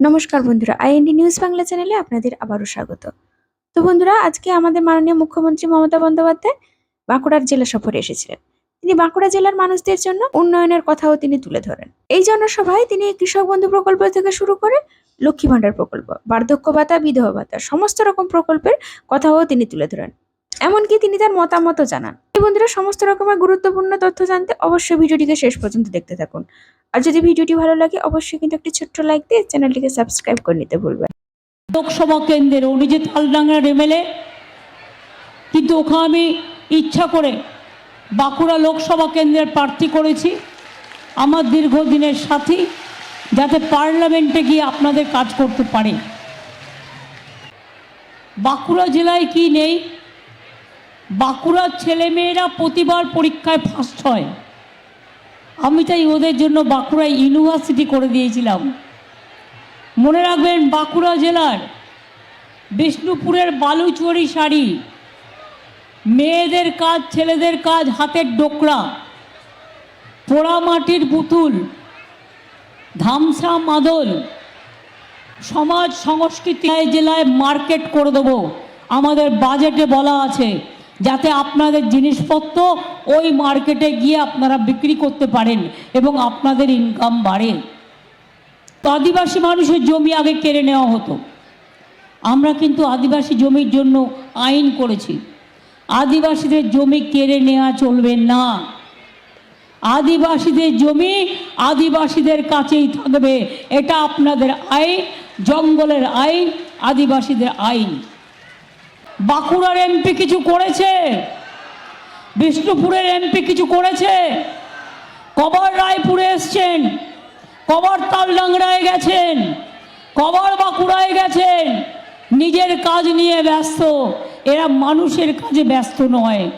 নমস্কার বন্ধুরা IND news Bangla চ্যানেলে আপনাদের আবারও স্বাগত। তো বন্ধুরা, আজকে আমাদের মাননীয় মুখ্যমন্ত্রী মমতা বন্দ্যোপাধ্যায় বাঁকুড়ার জেলা সফরে এসেছিলেন। তিনি বাঁকুড়া জেলার মানুষদের জন্য উন্নয়নের কথাও তিনি তুলে ধরেন। এই জনসভায় তিনি কৃষক বন্ধু প্রকল্প থেকে শুরু করে লক্ষ্মী ভাণ্ডার প্রকল্প, বার্ধক্য ভাতা, বিধবা ভাতা, সমস্ত রকম প্রকল্পের কথাও তিনি তুলে ধরেন। এমনকি তিনি তার মতামতও জানান। এই বন্ধুরা, সমস্ত রকমের গুরুত্বপূর্ণ তথ্য জানতে অবশ্যই ভিডিওটিকে শেষ পর্যন্ত দেখতে থাকুন। আর যদি ভিডিওটি ভালো লাগে, অবশ্যই কিন্তু একটি ছোট্ট লাইক দিয়ে চ্যানেলটিকে সাবস্ক্রাইব করে নিতে ভুলবেন লোকসভা কেন্দ্রের উনি যে তালডাঙ্গার এমএলএ কিন্তু ওখানে আমি ইচ্ছা করে বাঁকুড়া লোকসভা কেন্দ্রের প্রার্থী করেছি। আমার দীর্ঘদিনের সাথী, যাতে পার্লামেন্টে গিয়ে আপনাদের কাজ করতে পারে। বাঁকুড়া জেলায় কি নেই বাঁকুড়ার ছেলেমেয়েরা প্রতিবার পরীক্ষায় ফার্স্ট হয়। আমি তাই ওদের জন্য বাঁকুড়া ইউনিভার্সিটি করে দিয়েছিলাম। মনে রাখবেন বাঁকুড়া জেলার বিষ্ণুপুরের বালুচুয়ারি শাড়ি, মেয়েদের কাজ, ছেলেদের কাজ, হাতের ডোকরা, পোড়ামাটির পুতুল, ধামসা মাদল, সমাজ সংস্কৃতি জেলায় মার্কেট করে দেবো। আমাদের বাজেটে বলা আছে। যাতে আপনাদের জিনিসপত্র ওই মার্কেটে গিয়ে আপনারা বিক্রি করতে পারেন এবং আপনাদের ইনকাম বাড়ে। তো আদিবাসী মানুষের জমি আগে কেড়ে নেওয়া হতো। আমরা কিন্তু আদিবাসী জমির জন্য আইন করেছি। আদিবাসীদের জমি কেড়ে নেওয়া চলবে না। আদিবাসীদের জমি আদিবাসীদের কাছেই থাকবে। এটা আপনাদের আইন, জঙ্গলের আইন, আদিবাসীদের আইন। বাঁকুড়ার এমপি কিছু করেছে? বিষ্ণুপুরের এমপি কিছু করেছে? কবার রায়পুরে এসছেন, কবার তালডাংরায় গেছেন, কবার বাঁকুড়ায় গেছেন, নিজের কাজ নিয়ে ব্যস্ত। এরা মানুষের কাজে ব্যস্ত নয়।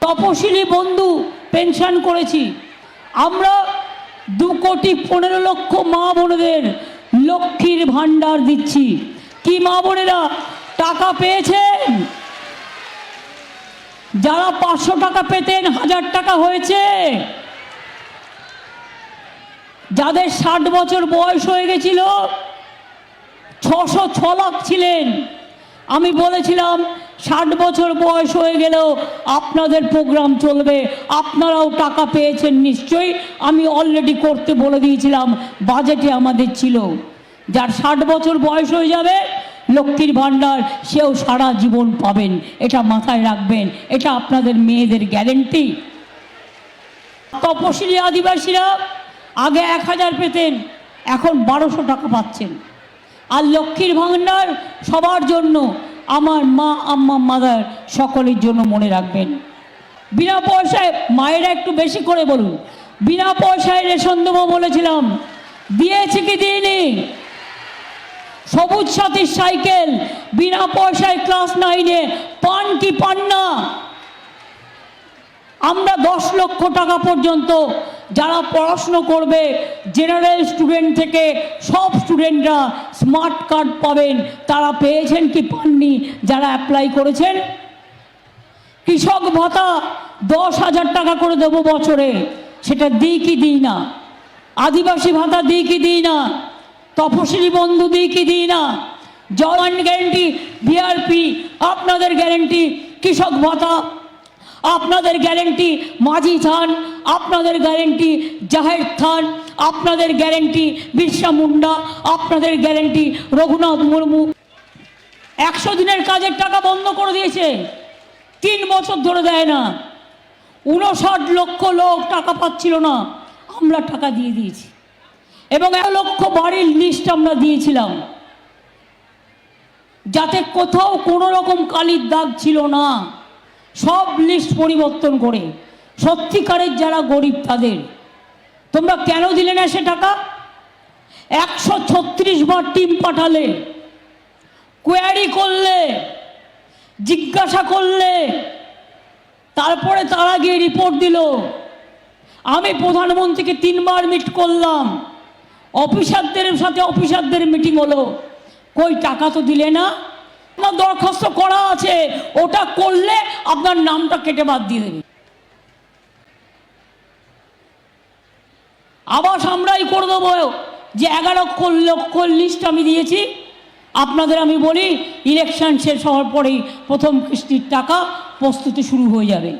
তপশিলি বন্ধু পেনশন করেছি। আমরা দু কোটি পনেরো লক্ষ মা বোনেদের লক্ষ্মীর ভাণ্ডার দিচ্ছি। কি মা বোনেরা টাকা পেয়েছেন? যারা পাঁচশো টাকা পেতেন, হাজার টাকা হয়েছে। যাদের ষাট বছর বয়স হয়ে গেছিল, ছশো ছ লাখ ছিলেন। আমি বলেছিলাম, ষাট বছর বয়স হয়ে গেলেও আপনাদের প্রোগ্রাম চলবে। আপনারাও টাকা পেয়েছেন নিশ্চয়ই। আমি অলরেডি করতে বলে দিয়েছিলাম, বাজেটে আমাদের ছিল। যার ষাট বছর বয়স হয়ে যাবে লক্ষ্মীর ভাণ্ডার, সেও সারা জীবন পাবেন। এটা মাথায় রাখবেন। এটা আপনাদের মেয়েদের গ্যারেন্টি। তপশিলি আদিবাসীরা আগে এক হাজার পেতেন, এখন বারোশো টাকা পাচ্ছেন। আর লক্ষ্মীর ভাণ্ডার সবার জন্য, আমার মা, আম্মা, মাদার সকলের জন্য মনে রাখবেন। বিনা পয়সায় মায়েরা একটু বেশি করে বলুন। বিনা পয়সায় রেশন দেবো বলেছিলাম। দিয়েছি কি দিইনি? সবুজ সাথীর সাইকেল, বিনা পয়সায় ক্লাস নাইনে, পান কি পান না? আমরা দশ লক্ষ টাকা পর্যন্ত যারা পড়াশুনো করবে জেনারেল স্টুডেন্ট থেকে সব স্টুডেন্টরা স্মার্ট কার্ড পাবেন। তারা পেয়েছেন কি পাননি? যারা অ্যাপ্লাই করেছেন? কৃষক ভাতা দশ হাজার টাকা করে দেবো বছরে। সেটা দিই কি দিই না? আদিবাসী ভাতা দিই কি দিই না? তপশিলি কি দিই না? জওয়ান গ্যারেন্টি বিআরপি আপনাদের গ্যারেন্টি কৃষক ভাতা, আপনাদের গ্যারেন্টি মাঝি থান আপনাদের গ্যারেন্টি জাহের থান আপনাদের গ্যারেন্টি বিরসা মুন্ডা, আপনাদের গ্যারেন্টি রঘুনাথ মুর্মু। একশো দিনের কাজের টাকা বন্ধ করে দিয়েছে। তিন বছর ধরে দেয় না। উনষাট লক্ষ লোক টাকা পাচ্ছিল না। আমরা টাকা দিয়ে দিয়েছি। এবং এক লক্ষ বাড়ির লিস্ট আমরা দিয়েছিলাম। যাতে কোথাও কোনো রকম কালির দাগ ছিল না। সব লিস্ট পরিবর্তন করে। সত্যিকারের যারা গরিব তাদের। তোমরা কেন দিলে না সে টাকা? একশো ছত্রিশ বার টিম পাঠালে। কোয়ারি করলে। জিজ্ঞাসা করলে। তারপরে তারা গিয়ে রিপোর্ট দিল। আমি প্রধানমন্ত্রীকে তিনবার মিট করলাম। অফিসারদের সাথে অফিসারদের মিটিং হলো। কই, টাকা তো দিলে না? আপনার দরখাস্ত করা আছে, ওটা করলে আপনার নামটা কেটে বাদ দিয়ে দেবে। আবাস আমরাই করে দেবো যে এগারো লক্ষ লিস্ট আমি দিয়েছি, আপনাদের আমি বলি ইলেকশন শেষ হওয়ার পরেই প্রথম কিস্তির টাকা প্রস্তুতি শুরু হয়ে যাবে।